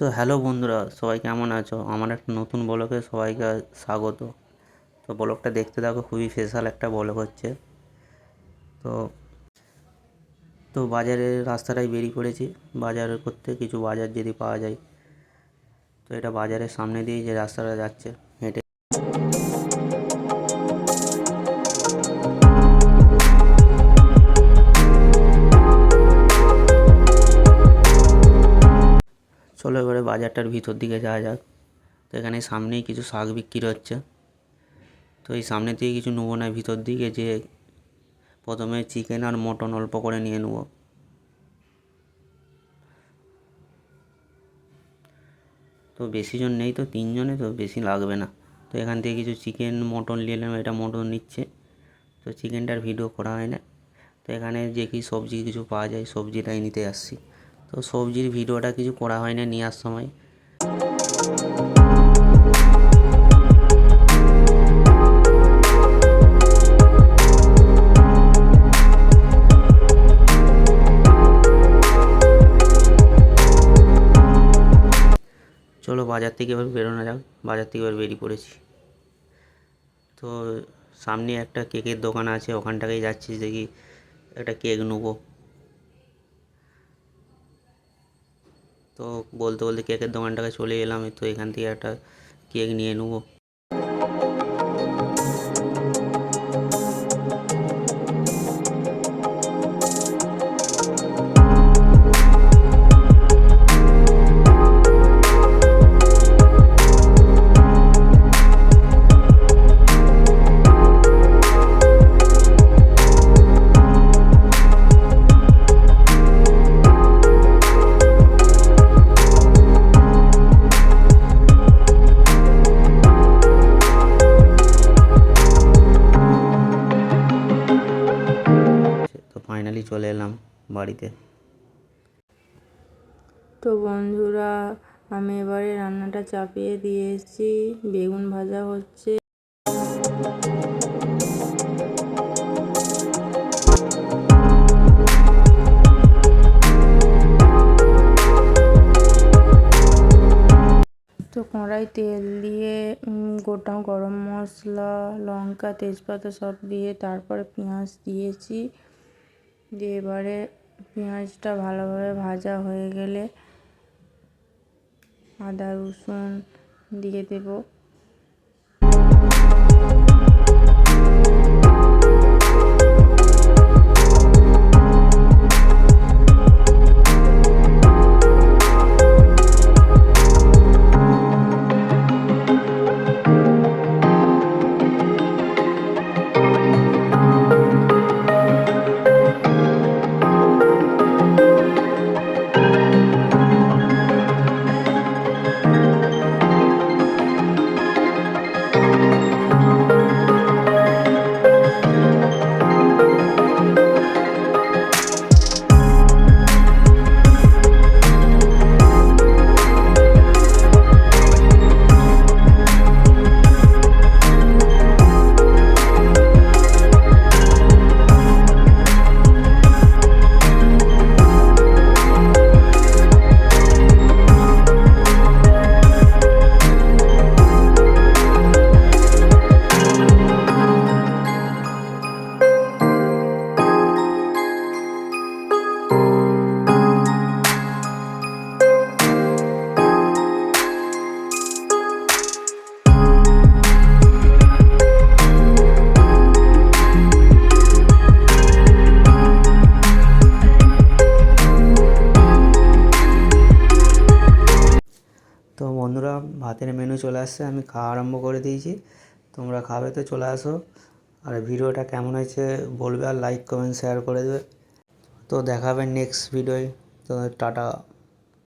So hello বন্ধুরা, সবাই কেমন আছো? আমার একটা নতুন ব্লগে সবাইকে স্বাগত। তো ব্লগটা দেখতে থাকো, খুবই স্পেশাল একটা ব্লগ হচ্ছে। তো তো বাজারের রাস্তাটাই বেরিয়ে পড়েছি। বাজার করতে কিছু বাজার যদি পাওয়া যায়। তো এটা বাজারের সামনে দিয়ে যে রাস্তাটা যাচ্ছে, হেঁটে চলো এবারে বাজারটার ভিতর দিকে যাওয়া যাক। তো এখানে সামনেই কিছু শাক বিক্রি হচ্ছে। তো এই সামনে থেকে কিছু নেব না, ভিতর দিকে যে প্রথমে চিকেন আর মটন অল্প করে নিয়ে নেব। তো বেশি জন নেই তো, তিনজনে তো বেশি লাগবে না। তো এখান থেকে কিছু চিকেন মটন নিয়ে নিলাম, এটা মটন নিচ্ছে। তো চিকেনটার ভিডিও করা হয় না। তো এখানে যে কি সবজি কিছু পাওয়া যায়, সবজিটাই নিতে আসছি। তো সবজির ভিডিওটা কিছু করা হয় না নেওয়ার সময়। চলো বাজার থেকে এবার বেরোনো যাক, বাজার থেকে এবার বেরিয়ে পড়েছি। তো সামনে একটা কেকের দোকান আছে, ওখানটাকেই যাচ্ছি দেখি, একটা কেক নেব। তো বলতে বলতে কেকের দোকানটাকে চলে এলাম তো এখান থেকে একটা কেক নিয়ে নেব। চলে এলাম বাড়িতে। তো বন্ধুরা, আমি এবারে রান্নাটা চাপিয়ে দিয়েছি বেগুন ভাজা হচ্ছে। তো কড়াই তেল দিয়ে গোটা গরম মশলা, লঙ্কা, তেজপাতা সব দিয়ে, তারপরে পেঁয়াজ দিয়েছি। দিয়ে এবারে পেঁয়াজটা ভালোভাবে ভাজা হয়ে গেলে আদা রসুন দিয়ে দেব। ভাতের মেনু চলে আসছে, আমি খাওয়া আরম্ভ করে দিয়েছি। তোমরা খাবে তো চলে আসো। আর ভিডিওটা কেমন হয়েছে বলবে আর লাইক কমেন্ট শেয়ার করে দেবে। তো দেখাবে নেক্সট ভিডিওয় তো টাটা।